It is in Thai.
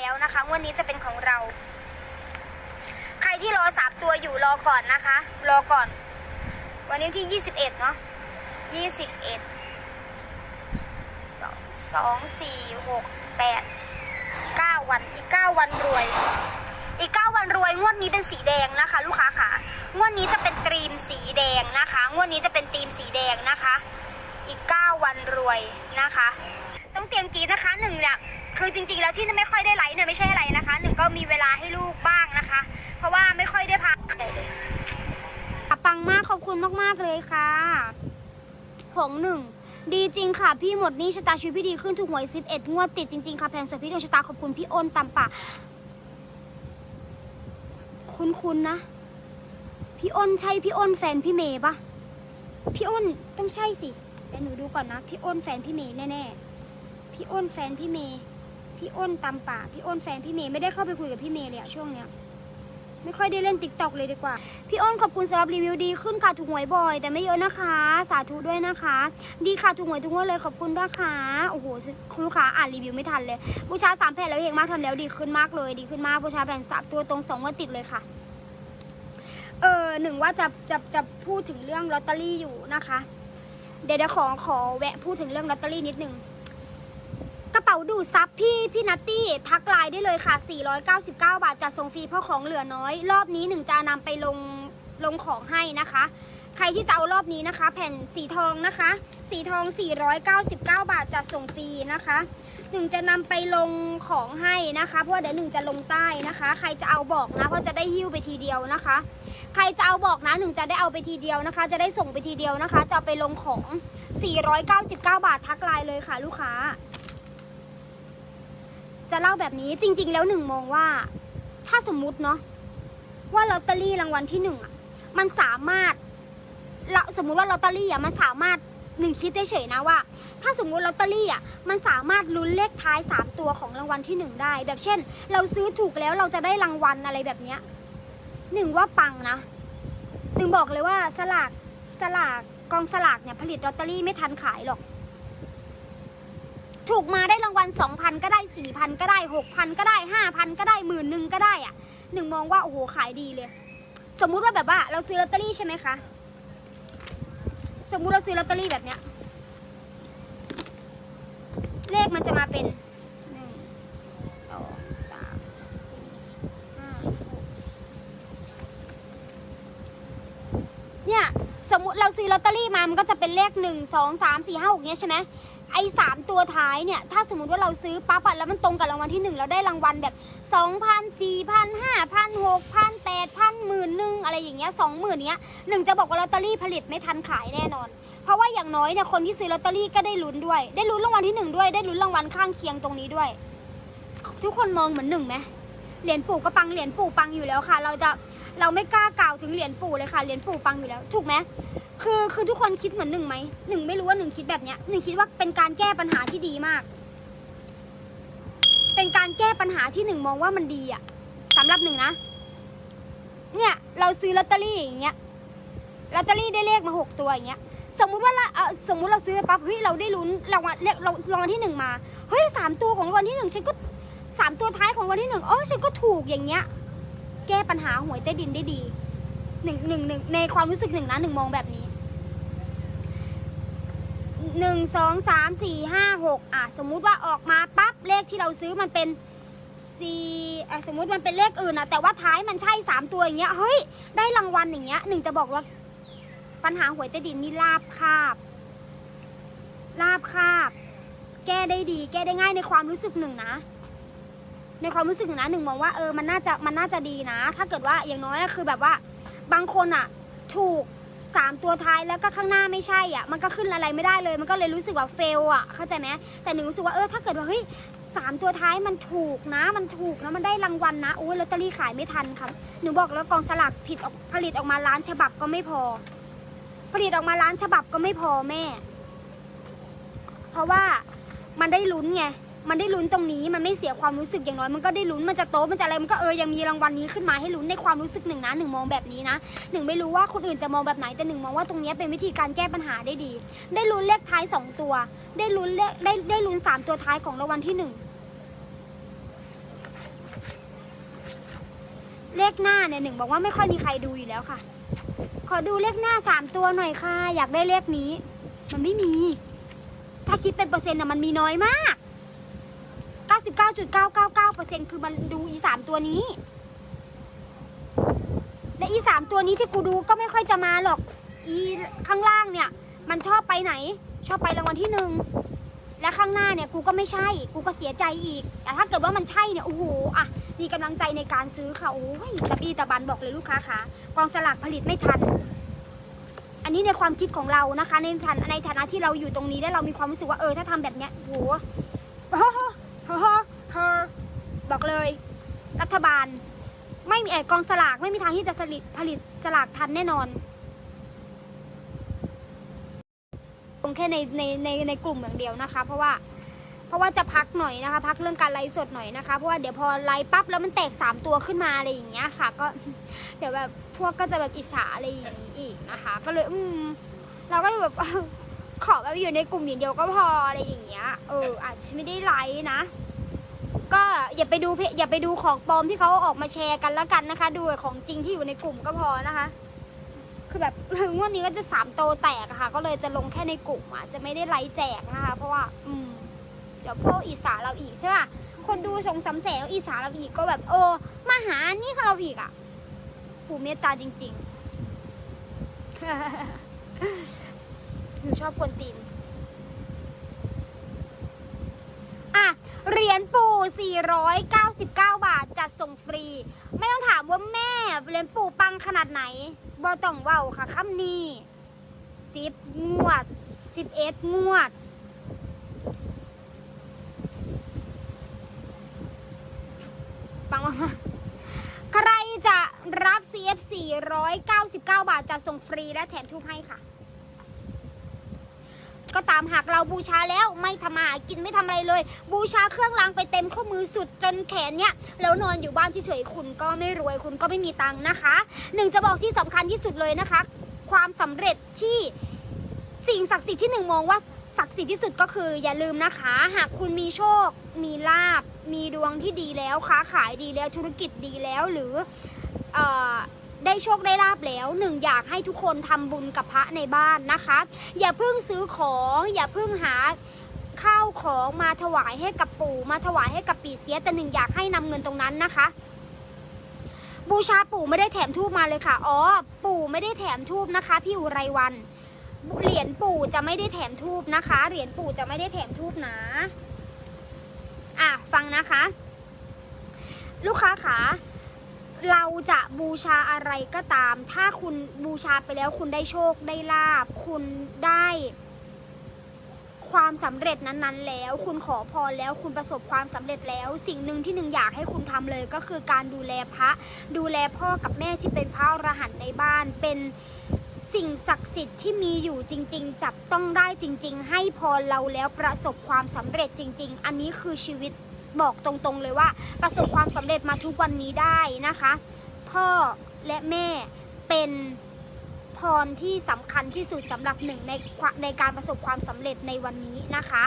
แล้วนะคะงวันนี้จะเป็นของเรา ใครที่รอสามตัวอยู่รอก่อนนะคะ รอก่อน วันนี้ที่ยี่สิบเอ็ดเนาะยี่สิบเอ็ดสองสี่หกแปดเก้าวันอีกเก้าวันรวย อีก9วันรวยงวดนี้เป็นสีแดงนะคะ ลูกค้าค่ะงวดนี้จะเป็นตรีมสีแดงนะคะงวดนี้จะเป็นธีมสีแดงนะคะ อีก9วันรวยนะคะ ต้องเตรียมกีนะคะหนึ่งเนี่ย คือจริงๆแล้วที่ไม่ค่อยได้ไลฟ์เนี่ยไม่ใช่อะไรนะคะ หนึ่งก็มีเวลาให้ลูกบ้างนะคะ เพราะว่าไม่ค่อยได้พักปังมากขอบคุณมากๆเลยค่ะ ของหนึ่งดีจริงค่ะ พี่หมดนี่ชะตาชีวิตพี่ดีขึ้นถูกหวย 11 งวดติดจริงๆค่ะแพงสวยพี่ดวงชะตาขอบคุณพี่อ้นตำป่าคุ้นๆนะ พี่อ้นใช่พี่อ้นแฟนพี่เมย์ปะพี่อ้นต้องใช่สิแต่หนูดูก่อนนะ พี่อ้นแฟนพี่เมย์แน่ๆพี่อ้นแฟนพี่เมย์ พี่อ้นตำป่าพี่อ้นแฟนพี่เมย์ไม่ได้เข้าไปคุยกับพี่เมย์เลยอะช่วงเนี้ยไม่ค่อยได้เล่นติ๊กต็อกเลยดีกว่า พี่อ้นขอบคุณสำหรับรีวิวดีขึ้นค่ะถูกหวยบ่อย แต่ไม่เยอะนะคะ สาธุด้วยนะคะ ดีค่ะถูกหวยทุกงวดเลยขอบคุณด้วยค่ะโอ้โหคุณลูกค้าอ่านรีวิวไม่ทันเลยบูชาสามแผ่นแล้วเฮงมากทำแล้วดีขึ้นมากเลย ดีขึ้นมากบูชาแผ่นสามตัวตรงสองวันติดเลยค่ะเออหนึ่งว่าจะจะจะพูดถึงเรื่องลอตเตอรี่อยู่นะคะ เดี๋ยวขอขอแวะพูดถึงเรื่องลอตเตอรี่นิดนึง ป๋าดูดซับพี่พี่นัตตี้ทักไลน์ได้เลยค่ะ 499 บาทจัดส่งฟรีเพราะของเหลือน้อย รอบนี้หนึ่งจะนำไปลงลงของให้นะคะ ใครที่จะเอารอบนี้นะคะ แผ่นสีทองนะคะ สีทอง 499 บาทจัดส่งฟรีนะคะหนึ่งจะนำไปลงของให้นะคะ เพราะเดี๋ยวหนึ่งจะลงใต้นะคะ ใครจะเอาบอกนะเพราะจะได้หิ้วไปทีเดียวนะคะ ใครจะเอาบอกนะหนึ่งจะได้เอาไปทีเดียวนะคะ จะได้ส่งไปทีเดียวนะคะ จะเอาไปลงของ 499 บาททักไลน์เลยค่ะ ลูกค้า จะเล่าแบบนี้จริง ๆ แล้วหนึ่งมองว่า ถ้าสมมุติเนาะว่าลอตเตอรี่รางวัลที่หนึ่งอะมันสามารถสมมุติว่าลอตเตอรี่อะมันสามารถหนึ่งคิดได้เฉยๆนะว่า ถ้าสมมุติลอตเตอรี่อะมันสามารถลุ้นเลขท้ายสามตัวของรางวัลที่หนึ่งได้ แบบเช่น เราซื้อถูกแล้วเราจะได้รางวัลอะไรแบบเนี้ยหนึ่งว่าปังนะหนึ่งบอกเลยว่าสลากสลากกองสลากเนี่ยผลิตลอตเตอรี่ไม่ทันขายหรอก กมาได้รางวัลสองพันก็ได้สี่พันก็ได้หกพันก็ได้ห้าพันก็ได้หมื่นหนึ่งก็ได้อะหนึ่งมองว่าโอ้โหขายดีเลย สมมุติว่าแบบว่าเราซื้อลอตเตอรี่ใช่ไหมคะสมมุติเราซื้อลอตเตอรี่แบบเนี้ยเลขมันจะมาเป็นหนึ่งสองสามสี่ห้าหกเนี่ยสมมุติเราซื้อลอตเตอรี่มามันก็จะเป็นเลขหนึ่งสองสามสี่ห้าหกเนี้ยใช่ไหม ไอ้สามตัวท้ายเนี่ย ถ้าสมมติว่าเราซื้อปั๊บอะแล้วมันตรงกับรางวัลที่หนึ่งเราได้รางวัลแบบสองพันสี่พันห้าพันหกพันแปดพันหมื่นหนึ่งอะไรอย่างเงี้ยสองหมื่นเนี้ยหนึ่งจะบอกว่าลอตเตอรี่ผลิตไม่ทันขายแน่นอน เพราะว่าอย่างน้อยเนี่ยคนที่ซื้อลอตเตอรี่ก็ได้ลุ้นด้วย ได้ลุ้นรางวัลที่หนึ่งด้วย ได้ลุ้นรางวัลข้างเคียงตรงนี้ด้วย ทุกคนมองเหมือนหนึ่งไหมเหรียญปู่ก็ปังเหรียญปู่ปังอยู่แล้วค่ะ เราจะเราไม่กล้ากล่าวถึงเหรียญปู่เลยค่ะเหรียญปู่ปังอยู่แล้ว ถูกไหม คือคือทุกคนคิดเหมือนหนึ่งไหมหนึ่งไม่รู้ว่าหนึ่งคิดแบบเนี้ยหนึ่งคิดว่าเป็นการแก้ปัญหาที่ดีมาก เป็นการแก้ปัญหาที่หนึ่งมองว่ามันดีอะสำหรับหนึ่งนะ เนี่ยเราซื้อลอตเตอรี่อย่างเงี้ยลอตเตอรี่ได้เลขมาหกตัวอย่างเงี้ยสมมุติว่าเราสมมุติเราซื้อปปั๊บเฮ้ยเราได้ลุ้นรางวัลเลขเรารางวัลที่หนึ่งมาเฮ้ยสามตัวของรางวัลที่หนึ่งฉันก็สามตัวท้ายของรางวัลที่หนึ่งเออฉันก็ถูกอย่างเงี้ย แก้ปัญหาหวยใต้ดินได้ดี หนึ่งหนึ่งหนึ่งในความรู้สึกหนึ่งนะหนึ่งมองแบบนี้หนึ่งสองสามสี่ห้าหกอะสมมุติว่าออกมาปั๊บเลขที่เราซื้อมันเป็นสี่สมมุติมันเป็นเลขอื่นอะแต่ว่าท้ายมันใช่สามตัวอย่างเงี้ยเฮ้ยได้รางวัลอย่างเงี้ยหนึ่งจะบอกว่าปัญหาหวยใต้ดินนี่ลาบคาบลาบคาบ แก้ได้ดี แก้ได้ง่ายในความรู้สึกหนึ่งนะในความรู้สึกหนึ่งนะหนึ่งมองว่าเออมันน่าจะมันน่าจะดีนะ ถ้าเกิดว่าอย่างน้อยอะคือแบบว่า บางคนอะถูกสามตัวท้ายแล้วก็ข้างหน้าไม่ใช่อะ มันก็ขึ้นอะไรไม่ได้เลย มันก็เลยรู้สึกว่าเฟลอะ เข้าใจไหมแต่หนูรู้สึกว่าเออถ้าเกิดว่าเฮ้ยสามตัวท้ายมันถูกนะ มันถูกนะมันได้รางวัลนะโอ้ยลอตเตอรี่ขายไม่ทันครับหนูบอกแล้วกองสลากผิดออกผลิตออกมาล้านฉบับก็ไม่พอ ผลิตออกมาล้านฉบับก็ไม่พอแม่ เพราะว่ามันได้ลุ้นไง มันได้ลุ้นตรงนี้มันไม่เสียความรู้สึกอย่างน้อยมันก็ได้ลุ้นมันจะโตมันจะอะไรมันก็เออยังมีรางวัลนี้ขึ้นมาให้ลุ้นในความรู้สึกหนึ่งนะหนึ่งมองแบบนี้นะหนึ่งไม่รู้ว่าคนอื่นจะมองแบบไหนแต่หนึ่งมองว่าตรงนี้เป็นวิธีการแก้ปัญหาได้ดี ได้ลุ้นเลขท้ายสองตัว ได้ลุ้นเลขได้ได้ลุ้นสามตัวท้ายของรางวัลที่หนึ่งเลขหน้าเนี่ยหนึ่งบอกว่าไม่ค่อยมีใครดูอยู่แล้วค่ะ ขอดูเลขหน้าสามตัวหน่อยค่ะ อยากได้เลขนี้ มันไม่มี ถ้าคิดเป็นเปอร์เซ็นต์น่ะมันมีน้อยมาก 99.999%คือมันดูอีสามตัวนี้ และอีสามตัวนี้ที่กูดูก็ไม่ค่อยจะมาหรอก อีข้างล่างเนี่ย มันชอบไปไหน ชอบไปรางวัลที่หนึ่งและข้างหน้าเนี่ยกูก็ไม่ใช่ กูก็เสียใจอีก แต่ถ้าเกิดว่ามันใช่เนี่ยโอ้โหอะมีกำลังใจในการซื้อค่ะโอ้ยตะบีตะบันบอกเลยลูกค้าคะกองสลากผลิตไม่ทัน อันนี้ในความคิดของเรานะคะ ในฐานะในฐานะที่เราอยู่ตรงนี้แล้วเรามีความรู้สึกว่าเออถ้าทำแบบเนี้ยโหโอ้โหโอ้โหเฮอบอกเลย รั ฐบาล ไม่มีเออกองสลากไม่มีทางที่จะผลิตผลิตสลากทันแน่นอนลงแค่ในในในในกลุ่มอย่างเดียวนะคะ เพราะว่าเพราะว่าจะพักหน่อยนะคะ พักเรื่องการไลฟ์สดหน่อยนะคะ เพราะว่าเดี๋ยวพอไลฟ์ปั๊บแล้วมันแตกสามตัวขึ้นมาอะไรอย่างเงี้ยค่ะ ก็เดี๋ยวแบบพวกก็จะแบบอิจฉาอะไรอย่างนี้อีกนะคะ ก็เลยอืมเราก็แบบขอแบบอยู่ในกลุ่มอย่างเดียวก็พออะไรอย่างเงี้ย เอออาจจะไม่ได้ไลฟ์นะ ก็อย่าไปดูเพอย่าไปดูของปลอมที่เขาออกมาแชร์กันแล้วกันนะคะ ดูของจริงที่อยู่ในกลุ่มก็พอนะคะ คือแบบงวดนี้ก็จะสามโตแตกอะค่ะ ก็เลยจะลงแค่ในกลุ่มอะจะไม่ได้ไลฟ์แจกนะคะ เพราะว่า อืม เดี๋ยวพวกอีสาเราอีกใช่ป่ะคนดูสงสามแสนแล้วอีสาเราอีกก็แบบโอ้มาหานี่เราอีกอะปู่เมตตาจริงๆหนูชอบกวนตีน อะ เหรียญปู่ 499 บาท จัดส่งฟรี ไม่ต้องถามว่าแม่เหรียญปู่ปังขนาดไหนบอต้องเว้าค่ะคำนี้สิบงวดสิบเอ็ดงวด ปังมากใครจะรับ CF 499 บาทจะส่งฟรีและแถมทูบให้ค่ะ ก็ตามหากเราบูชาแล้วไม่ทำมาหากินไม่ทำอะไรเลย บูชาเครื่องรางไปเต็มข้อมือสุดจนแขนเนี่ยแล้วนอนอยู่บ้านเฉยๆคุณก็ไม่รวยคุณก็ไม่มีตังค์นะคะหนึ่งจะบอกที่สำคัญที่สุดเลยนะคะ ความสำเร็จที่สิ่งศักดิ์สิทธิ์ที่หนึ่งมองว่าศักดิ์สิทธิ์ที่สุดก็คืออย่าลืมนะคะ หากคุณมีโชค มีลาบ มีดวงที่ดีแล้วค้าขายดีแล้วธุรกิจดีแล้วหรืออ ได้โชคได้ลาบแล้วหนึ่งอยากให้ทุกคนทำบุญกับพระในบ้านนะคะ อย่าเพิ่งซื้อของอย่าเพิ่งหาข้าวของมาถวายให้กับปู่ มาถวายให้กับปีเสียแต่หนึ่งอยากให้นำเงินตรงนั้นนะคะบูชาปู่ไม่ได้แถมทูบมาเลยค่ะ อ๋อ ปู่ไม่ได้แถมทูบนะคะ พี่อุไรวัน เหรียญปู่จะไม่ได้แถมทูบนะคะ เหรียญปู่จะไม่ได้แถมทูบนะ อะ ฟังนะคะ ลูกค้าคะ เราจะบูชาอะไรก็ตาม ถ้าคุณบูชาไปแล้วคุณได้โชคได้ลาบ คุณได้ ความสำเร็จนั้นๆ แล้ว คุณขอพรแล้วคุณประสบความสำเร็จแล้ว สิ่งหนึ่งที่หนึ่งอยากให้คุณทำเลยก็คือการดูแลพระ ดูแลพ่อกับแม่ที่เป็นพระอรหันต์ในบ้านเป็นสิ่งศักดิ์สิทธิ์ที่มีอยู่จริง ๆ จับต้องได้จริง ๆ ให้พรเราแล้วประสบความสำเร็จจริง ๆ อันนี้คือชีวิต บอกตรงๆเลยว่า ประสบความสำเร็จมาทุกวันนี้ได้นะคะ พ่อและแม่เป็นพรที่สำคัญที่สุดสำหรับหนึ่งในในการประสบความสำเร็จในวันนี้นะคะ